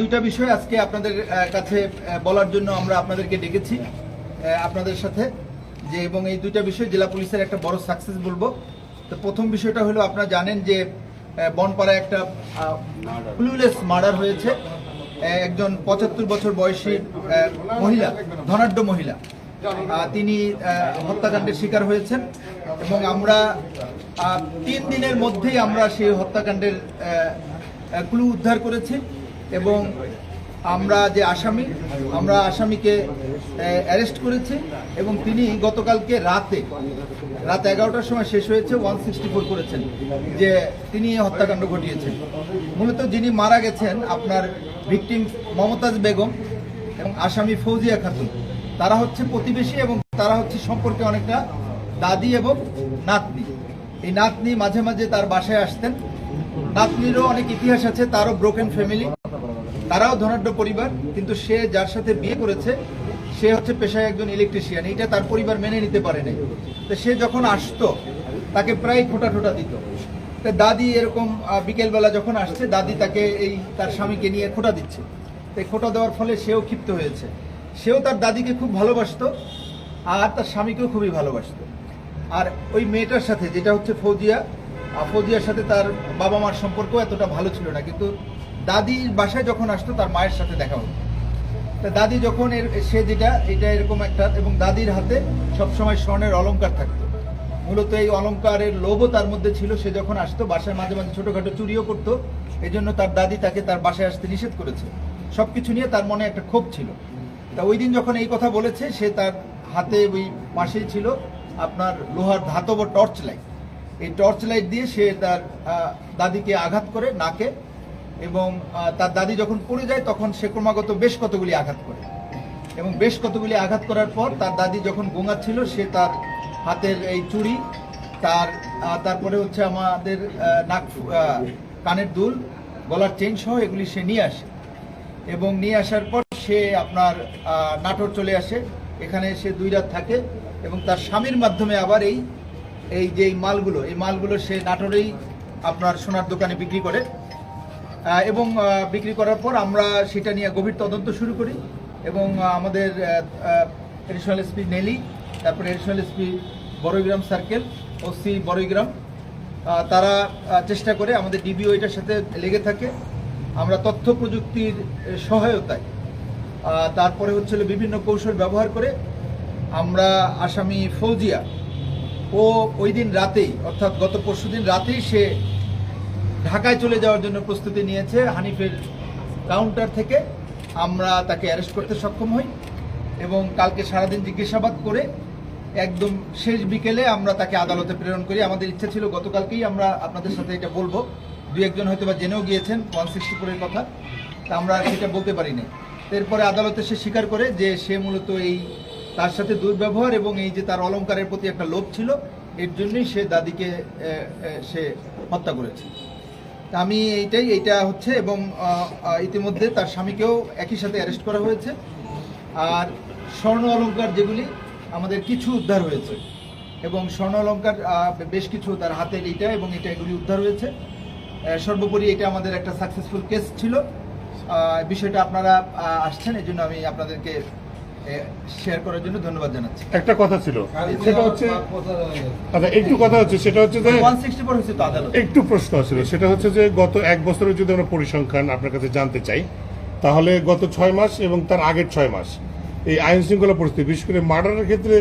দুইটা বিষয় আজকে আপনাদের কাছে বলার জন্য আমরা আপনাদেরকে ডেকেছি আপনাদের সাথে, যে এবং এই দুইটা বিষয় জেলা পুলিশের একটা বড় সাকসেস বলব। তো প্রথম বিষয়টা হলো, আপনারা জানেন যে বনপাড়ায় একটা ক্লুলেস মার্ডার হয়েছে একজন পঁচাত্তর বছর বয়সী মহিলা, ধনাঢ্য মহিলা। তিনি হত্যাকাণ্ডের শিকার হয়েছেন এবং আমরা তিন দিনের মধ্যেই আমরা সেই হত্যাকাণ্ডের ক্লু উদ্ধার করেছি। এবং আমরা যে আসামি, আমরা আসামিকে অ্যারেস্ট করেছি এবং তিনি গতকালকে রাতে, রাত এগারোটার সময় শেষ হয়েছে ওয়ান সিক্সটি ফোর করেছেন, যে তিনি হত্যাকাণ্ড ঘটিয়েছেন। মূলত যিনি মারা গেছেন আপনার ভিকটিম মমতাজ বেগম এবং আসামি ফৌজিয়া খাতুন। তারা হচ্ছে প্রতিবেশী এবং তারা হচ্ছে সম্পর্কে অনেকটা দাদি এবং নাতনি। এই নাতনি মাঝে মাঝে তার বাসায় আসতেন। নাতনিরও অনেক ইতিহাস আছে, তারও ব্রোকেন ফ্যামিলি তারাও ধনাঢ্য পরিবার, কিন্তু সে যার সাথে বিয়ে করেছে, সে হচ্ছে পেশায় একজন ইলেকট্রিশিয়ান এটা তার পরিবার মেনে নিতে পারে নাই। তো সে যখন আসতো, তাকে প্রায় খোটা ঠোটা দিত। তা দাদি এরকম বিকেলবেলা যখন আসছে, দাদি তাকে এই তার স্বামীকে নিয়ে খোটা দিচ্ছে। তো খোটা দেওয়ার ফলে সেও ক্ষিপ্ত হয়েছে। সেও তার দাদিকে খুব ভালোবাসতো, আর তার স্বামীকেও খুবই ভালোবাসতো। আর ওই মেয়েটার সাথে, যেটা হচ্ছে ফৌজিয়া ফৌজিয়ার সাথে তার বাবা মার সম্পর্ক এতটা ভালো ছিল না, কিন্তু দাদির বাসায় যখন আসতো, তার মায়ের সাথে দেখা হতো। তা দাদি যখন এর, সে যেটা, এটা এরকম একটা, এবং দাদির হাতে সবসময় স্বর্ণের অলঙ্কার থাকতো। মূলত এই অলঙ্কারের লোভও তার মধ্যে ছিল। সে যখন আসতো, বাসায় মাঝে মাঝে ছোটোখাটো চুরিও করতো। এই জন্য তার দাদি তাকে তার বাসায় আসতে নিষেধ করেছে। সব কিছু নিয়ে তার মনে একটা ক্ষোভ ছিল। তা ওই দিন যখন এই কথা বলেছে, সে তার হাতে ওই পাশেই ছিল আপনার লোহার ধাতব টর্চ লাইট এই টর্চ লাইট দিয়ে সে তার দাদিকে আঘাত করে, নাকে এবং তার দাদি যখন পড়ে যায় তখন সে ক্রমাগত বেশ কতগুলি আঘাত করে। এবং বেশ কতগুলি আঘাত করার পর তার দাদি যখন গোঙাচ্ছিল, সে তার হাতের এই চুড়ি, তার তারপরে হচ্ছে আমাদের নাক কানের দুল, গলার চেইন সহ এগুলি সে নিয়ে আসে। এবং নিয়ে আসার পর সে আপনার নাটোর চলে আসে। এখানে সে দুই রাত থাকে এবং তার স্বামীর মাধ্যমে আবার এই এই যে মালগুলো, এই মালগুলো সে নাটোরেই আপনার সোনার দোকানে বিক্রি করে। এবং বিক্রি করার পর আমরা সেটা নিয়ে গভীর তদন্ত শুরু করি এবং আমাদের এডিশনাল এসপি নেলি, তারপরে additional SP Baraigram circle, OC Baraigram তারা চেষ্টা করে আমাদের ডিবিও এটার সাথে লেগে থাকে। আমরা তথ্য প্রযুক্তির সহায়তায় তারপরে হচ্ছে হলো বিভিন্ন কৌশল ব্যবহার করে আমরা আসামি ফৌজিয়া ও ওই দিন রাতেই, অর্থাৎ গত পরশুদিন রাতেই সে ঢাকায় চলে যাওয়ার জন্য প্রস্তুতি নিয়েছে হানিফের কাউন্টার থেকে। আমরা তাকে অ্যারেস্ট করতে সক্ষম হই এবং কালকে সারাদিন জিজ্ঞাসাবাদ করে একদম শেষ বিকেলে আমরা তাকে আদালতে প্রেরণ করি। আমাদের ইচ্ছা ছিল গতকালকেই আমরা আপনাদের সাথে এটা বলব। দু একজন হয়তো বা জেনেও গিয়েছেন ওয়ান সিক্সটি ফোরের কথা। তা আমরা সেটা বলতে পারিনি। এরপরে আদালতে সে স্বীকার করে যে সে মূলত এই তার সাথে দুর্ব্যবহার এবং এই যে তার অলঙ্কারের প্রতি একটা লোভ ছিল, এর জন্যই সে দাদিকে সে হত্যা করেছে। আমি এইটাই এইটা হচ্ছে এবং ইতিমধ্যে তার স্বামীকেও একই সাথে অ্যারেস্ট করা হয়েছে। আর স্বর্ণ অলঙ্কার যেগুলি আমাদের কিছু উদ্ধার হয়েছে। এবং স্বর্ণ অলংকার আহ, বেশ কিছু তার হাতের এইটা এবং এটা এগুলি উদ্ধার হয়েছে। সর্বোপরি এটা আমাদের একটা সাকসেসফুল কেস ছিল। বিষয়টা আপনারা আসছেন এই জন্য আমি আপনাদেরকে শেয়ার করার জন্য ধন্যবাদ জানাচ্ছি। একটা কথা ছিল সেটা হচ্ছে আচ্ছা একটু কথা হচ্ছে সেটা হচ্ছে যে ওয়ান সিক্সটি ফোর হয়েছে তো আদালত। একটু প্রশ্ন ছিল সেটা হচ্ছে যে গত এক বছরের যদি আমরা পরিসংখ্যান আপনার কাছে জানতে চাই তাহলে গত ছয় মাস এবং তার আগের ছয় মাস এই আইন শৃঙ্খলা পরিস্থিতি বিশেষ করে মার্ডারের ক্ষেত্রে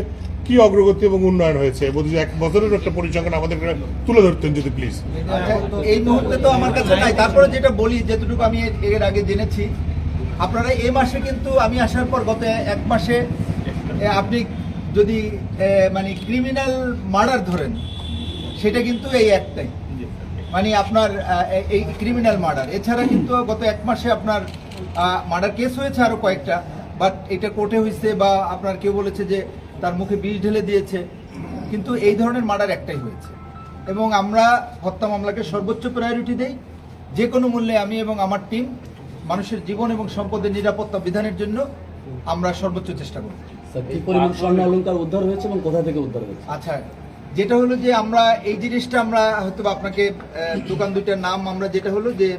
কি অগ্রগতি এবং উন্নয়ন হয়েছে? বলছি এক বছরের একটা পরিসংখ্যান আমাদের তুলে ধরতেন যদি প্লিজ আচ্ছা, এই মুহূর্তে তো আমার কাছে নাই তারপরে যেটা বলি যেটুকু আমি এর আগে জেনেছি আপনারা এই মাসে কিন্তু আমি আসার পর গত এক মাসে আপনি যদি মানে ক্রিমিনাল মার্ডার ধরেন, সেটা কিন্তু এই একটাই। মানে আপনার এই ক্রিমিনাল মার্ডার এছাড়া কিন্তু গত এক মাসে আপনার মার্ডার কেস হয়েছে আরও কয়েকটা বাট এটা কোর্টে হয়েছে বা আপনার কেউ বলেছে যে তার মুখে বিষ ঢেলে দিয়েছে। কিন্তু এই ধরনের মার্ডার একটাই হয়েছে। এবং আমরা হত্যা মামলাকে সর্বোচ্চ প্রায়োরিটি দেই। যে কোনো মূল্যে আমি এবং আমার টিম মানুষের জীবন এবং সম্পদের নিরাপত্তা বিধানের জন্য আমরা সর্বোচ্চ চেষ্টা করব। স্যার কি পরিমাণ স্বর্ণ অলংকার উদ্ধার হয়েছে এবং কোথা থেকে উদ্ধার হয়েছে? আচ্ছা যেটা হলো যে আমরা এই জিনিসটা আমরা হয়তো আপনাকে দোকান দুইটার নাম আমরা যেটা হলো যে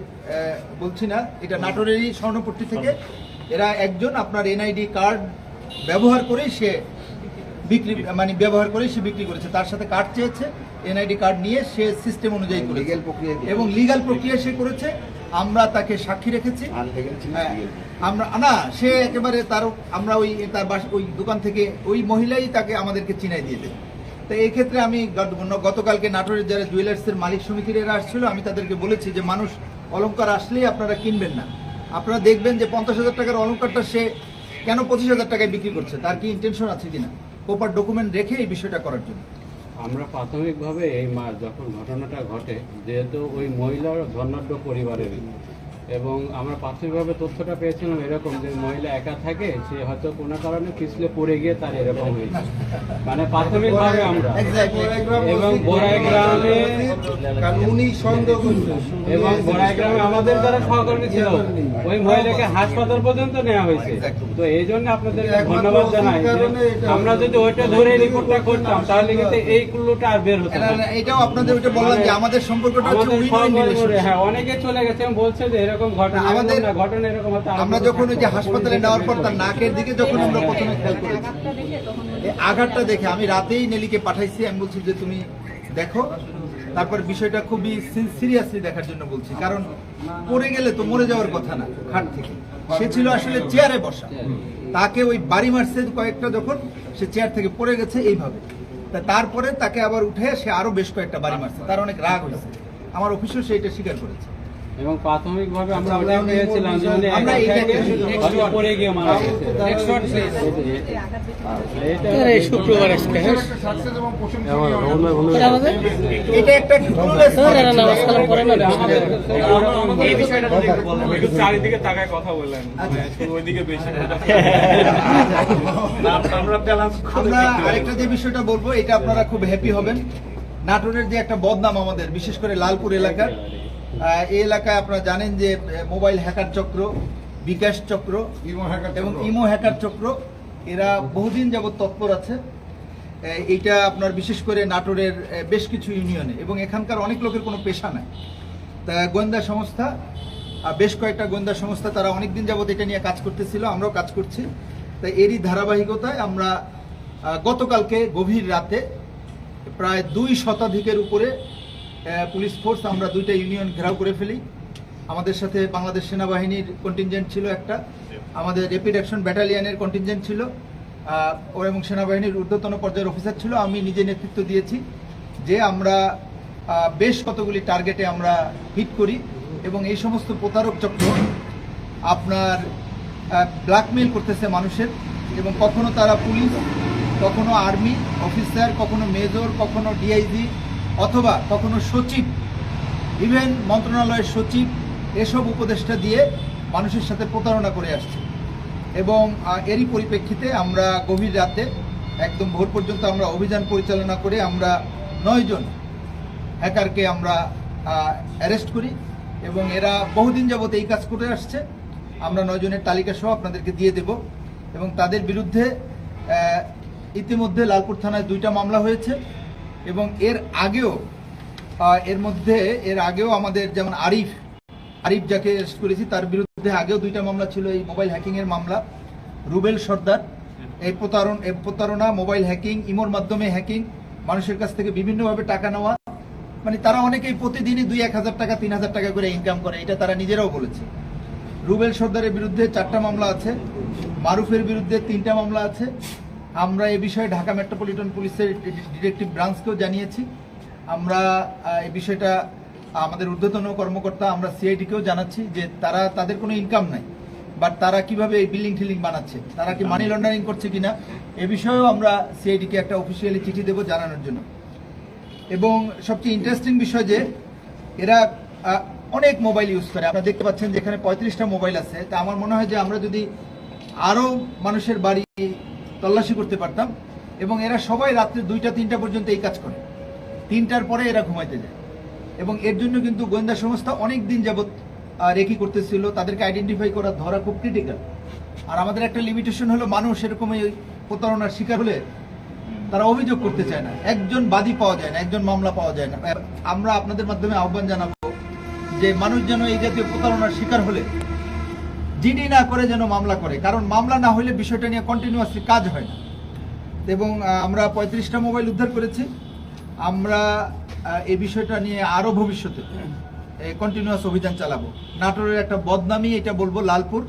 বলছি না এটা নাটোরেরই স্বর্ণপট্টি থেকে। এরা একজন আপনার এনআইডি কার্ড ব্যবহার করেই সে বিক্রি মানে ব্যবহার করেই সে বিক্রি করেছে। তার সাথে কার্ড চেয়েছে এনআইডি কার্ড নিয়ে সে সিস্টেম অনুযায়ী করেছে। এবং লিগ্যাল প্রক্রিয়া সে করেছে। আমরা তাকে সাক্ষী রেখেছি। হ্যাঁ, আমরা না সে একেবারে তার আমরা ওই তার ওই দোকান থেকে ওই মহিলাই তাকে আমাদেরকে চিনাই দিয়ে দেবে তো এই ক্ষেত্রে আমি গতকালকে নাটোরের যারা জুয়েলার্সের মালিক সমিতির এরা আসছিল আমি তাদেরকে বলেছি যে মানুষ অলংকার আসলেই আপনারা কিনবেন না। আপনারা দেখবেন যে পঞ্চাশ হাজার টাকার অলংকারটা সে কেন পঁচিশ হাজার টাকায় বিক্রি করছে? তার কি ইন্টেনশন আছে কিনা? প্রপার ডকুমেন্ট রেখে এই বিষয়টা করার জন্য। আমরা প্রাথমিকভাবে এই যখন ঘটনাটা ঘটে যেহেতু ওই মহিলার ধনাঢ্য পরিবারের এবং আমরা প্রাথমিকভাবে তথ্যটা পেয়েছিলাম এরকম যে মহিলা একা থাকে সে হয়তো কোনো কারণে পিছলে পড়ে গিয়ে তার এরকম হয়েছে। মানে প্রাথমিকভাবে আমরা। এবং বড়াই গ্রামে এবং বড়াই গ্রামে আমাদের যারা সহকর্মী ছিল। ওই মহিলাকে হাসপাতাল পর্যন্ত নেওয়া হয়েছে। তো এই জন্য আপনাদের ধন্যবাদ জানাই আমরা যদি ওইটা ধরে রিপোর্টটা করতাম তাহলে কিন্তু এই কুল্লুটা আর বের হতো এটাও আপনাদের ওইটা বললাম যে আমাদের সম্পর্কটা। হ্যাঁ অনেকে চলে গেছে বলছে যে এরকম ঘটনা আমাদের- না, ঘটনা এরকম আমরা যখন ওই যে হাসপাতালে নেওয়ার পর তার নাকের দিকে যখন আমরা প্রথমে খেয়াল করেছি আঘাতটা দেখে আমি রাতেই নেলিকে পাঠাইছি আমি বলছি যে তুমি দেখো। তারপর বিষয়টা খুবই সিরিয়াসলি দেখার জন্য বলছি কারণ পড়ে গেলে তো মরে যাওয়ার কথা না খাট থেকে। সে ছিল আসলে চেয়ারে বসা। তাকে ওই বাড়ি মারছে কয়েকটা যখন সে চেয়ার থেকে পড়ে গেছে এইভাবে। তা তারপরে তাকে আবার উঠে সে আরও বেশ কয়েকটা বাড়ি মারছে তার অনেক রাগ হয়েছে। আমার অফিসও সেইটা স্বীকার করেছে। এবং প্রাথমিকভাবে আমরা ওটাই পেয়েছিলাম যে পড়ে গিয়ে মারা গেছে। শুক্রবার আজকে হ্যাঁ। এটা একটা clueless না, না, নামাজ কালাম করে না। এই বিষয়টা একটু চারিদিকে তাকায় কথা বললেন মানে ওইদিকে বেশি আমরা আরেকটা যে বিষয়টা বলব এটা আপনারা খুব হ্যাপি হবেন। নাটোরের যে একটা বদনাম আমাদের বিশেষ করে লালপুর এলাকার এই এলাকায় আপনারা জানেন যে মোবাইল হ্যাকার চক্র বিকাশ চক্র এবং ইমো হ্যাকার চক্র এরা বহুদিন যাবৎ তৎপর আছে। এইটা আপনার বিশেষ করে নাটোরের বেশ কিছু ইউনিয়নে এবং এখানকার অনেক লোকের কোনো পেশা নাই। তা গোয়েন্দা সংস্থা বেশ কয়েকটা গোয়েন্দা সংস্থা তারা অনেক দিন যাবত এটা নিয়ে কাজ করতেছিল আমরাও কাজ করছি। তাই এরই ধারাবাহিকতায় আমরা গতকালকে গভীর রাতে প্রায় দুই শতাধিকের উপরে পুলিশ ফোর্স, আমরা দুইটা ইউনিয়ন ঘেরাও করে ফেলি। আমাদের সাথে বাংলাদেশ সেনাবাহিনীর কন্টিনজেন্ট ছিল একটা। আমাদের র্যাপিড অ্যাকশন ব্যাটালিয়ানের কন্টিনজেন্ট ছিল। ও এবং সেনাবাহিনীর ঊর্ধ্বতন পর্যায়ের অফিসার ছিল। আমি নিজে নেতৃত্ব দিয়েছি যে আমরা বেশ কতগুলি টার্গেটে আমরা হিট করি এবং এই সমস্ত প্রতারক চক্র আপনার ব্ল্যাকমেল করতেছে মানুষের এবং কখনো তারা পুলিশ, কখনো আর্মি অফিসার কখনো মেজর কখনো ডিআইজি অথবা কখনো সচিব, ইভেন মন্ত্রণালয়ের সচিব এসব উপদেষ্টা দিয়ে মানুষের সাথে প্রতারণা করে আসছে। এবং এরই পরিপ্রেক্ষিতে আমরা গভীর রাতে, একদম ভোর পর্যন্ত আমরা অভিযান পরিচালনা করে আমরা নয়জন হ্যাকারকে আমরা অ্যারেস্ট করি এবং এরা বহুদিন যাবত এই কাজ করে আসছে। আমরা নয়জনের তালিকা সহ আপনাদেরকে দিয়ে দেব এবং তাদের বিরুদ্ধে ইতিমধ্যে লালপুর থানায় দুইটা মামলা হয়েছে। এবং এর আগেও এর মধ্যে, এর আগেও আমাদের যেমন আরিফ আরিফ যাকে অ্যারেস্ট করেছি, তার বিরুদ্ধে আগেও দুইটা মামলা ছিল এই মোবাইল হ্যাকিংয়ের মামলা। রুবেল সর্দার, এই প্রতারণ প্রতারণা মোবাইল হ্যাকিং ইমোর মাধ্যমে হ্যাকিং মানুষের কাছ থেকে বিভিন্নভাবে টাকা নেওয়া। মানে তারা অনেকেই প্রতিদিনই দুই এক হাজার টাকা, তিন হাজার টাকা করে ইনকাম করে, এটা তারা নিজেরাও বলেছে। রুবেল সর্দারের বিরুদ্ধে চারটা মামলা আছে, মারুফের বিরুদ্ধে তিনটা মামলা আছে আমরা এ বিষয়ে ঢাকা মেট্রোপলিটন পুলিশের ডিটেকটিভ ব্রাঞ্চকেও জানিয়েছি। আমরা এই বিষয়টা আমাদের ঊর্ধ্বতন কর্মকর্তা, আমরা সিআইডিকেও জানাচ্ছি যে তারা, তাদের কোনো ইনকাম নাই। বাট তারা কীভাবে এই বিল্ডিং টিল্ডিং বানাচ্ছে? তারা কি মানি লন্ডারিং করছে কিনা? এ বিষয়েও আমরা সিআইডিকে একটা অফিসিয়ালি চিঠি দেবো জানানোর জন্য। এবং সবচেয়ে ইন্টারেস্টিং বিষয় যে, এরা অনেক মোবাইল ইউজ করে। আপনারা দেখতে পাচ্ছেন যে এখানে পঁয়ত্রিশটা মোবাইল আছে। তা আমার মনে হয় যে আমরা যদি আরও মানুষের বাড়ি তল্লাশি করতে পারতাম এবং এরা সবাই রাত্রে দুইটা, তিনটা পর্যন্ত এই কাজ করে। তিনটার পরে এরা ঘুমাইতে যায়। এবং এর জন্য কিন্তু গোয়েন্দা সংস্থা অনেক দিন যাবৎ রেকি করতেছিল, তাদেরকে আইডেন্টিফাই করা ধরা খুব ক্রিটিক্যাল আর আমাদের একটা লিমিটেশন হলো মানুষ এরকম এই প্রতারণার শিকার হলে তারা অভিযোগ করতে চায় না। একজন বাদী পাওয়া যায় না, একজন মামলা পাওয়া যায় না। আমরা আপনাদের মাধ্যমে আহ্বান জানাব যে মানুষ যেন এই জাতীয় প্রতারণার শিকার হলে জিডি না করে যেন মামলা করে কারণ মামলা না হলে বিষয়টা নিয়ে কন্টিনিউয়াসলি কাজ হয় না। এবং আমরা পঁয়ত্রিশটা মোবাইল উদ্ধার করেছি। আমরা এই বিষয়টা নিয়ে আরও ভবিষ্যতে কন্টিনিউয়াস অভিযান চালাবো। নাটোরের একটা বদনামি এটা বলব লালপুর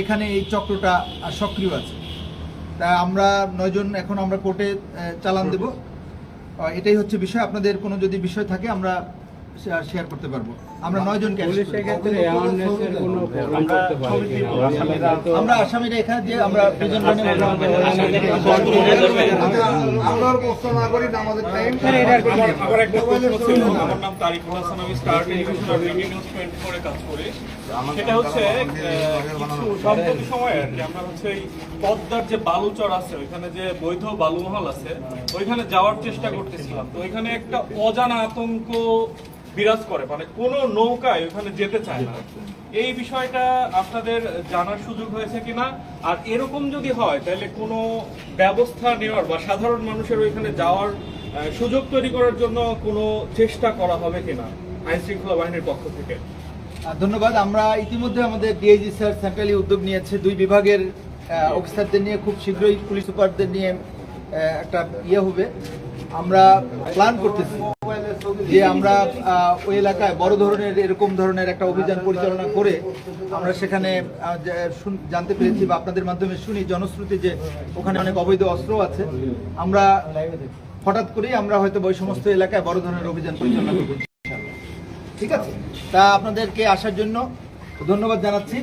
এখানে এই চক্রটা সক্রিয় আছে। তা আমরা নয়জন এখন আমরা কোর্টে চালান দেব। এটাই হচ্ছে বিষয়। আপনাদের কোনো যদি বিষয় থাকে আমরা শেয়ার করতে পারব। আমরা কিনা আসামিরা আমরা আসামিরা এখানে দিয়ে আমরা আমরা প্রশ্ন না করি আমাদের টাইম আমার আমার একটা প্রশ্ন ছিল আমার নাম তারিকুল হাসান আমি স্টার টেলিভিশন আর ডিডি নিউজ টোয়েন্টি ফোরে কাজ করি। সেটা হচ্ছে সম্প্রতি সময়ে আর কি আমরা হচ্ছে এই পদ্মার যে বালুচর আছে ওইখানে যে বৈধ বালুমহল আছে ওইখানে যাওয়ার চেষ্টা করতেছিলাম। তো ওইখানে একটা অজানা আতঙ্ক বিরাজ করে মানে কোনো নৌকায় ওখানে যেতে চায় না। এই বিষয়টা আপনাদের জানার সুযোগ হয়েছে কিনা? আর এরকম যদি হয় তাহলে কোনো ব্যবস্থা নেওয়ার বা সাধারণ মানুষের ওইখানে যাওয়ার সুযোগ তৈরি করার জন্য কোনো চেষ্টা করা হবে কিনা আইন শৃঙ্খলা বাহিনীর পক্ষ থেকে? ধন্যবাদ। আমরা ইতিমধ্যে আমাদের ডিআইজি স্যার সেন্ট্রালি উদ্যোগ নিয়েছে। দুই বিভাগের অফিসারদের নিয়ে খুব শীঘ্রই পুলিশ সুপারদের নিয়ে একটা ইয়ে হবে। আমরা প্ল্যান করতেছি যে আমরা ওই এলাকায় বড় ধরনের এরকম ধরনের একটা অভিযান পরিচালনা করে আমরা সেখানে জানতে পেরেছি বা আপনাদের মাধ্যমে শুনি জনশ্রুতি যে ওখানে অনেক অবৈধ অস্ত্র আছে। আমরা হঠাৎ করেই আমরা হয়তো ওই সমস্ত এলাকায় বড় ধরনের অভিযান পরিচালনা করব। ঠিক আছে? তা আপনাদেরকে আসার জন্য ধন্যবাদ জানাচ্ছি।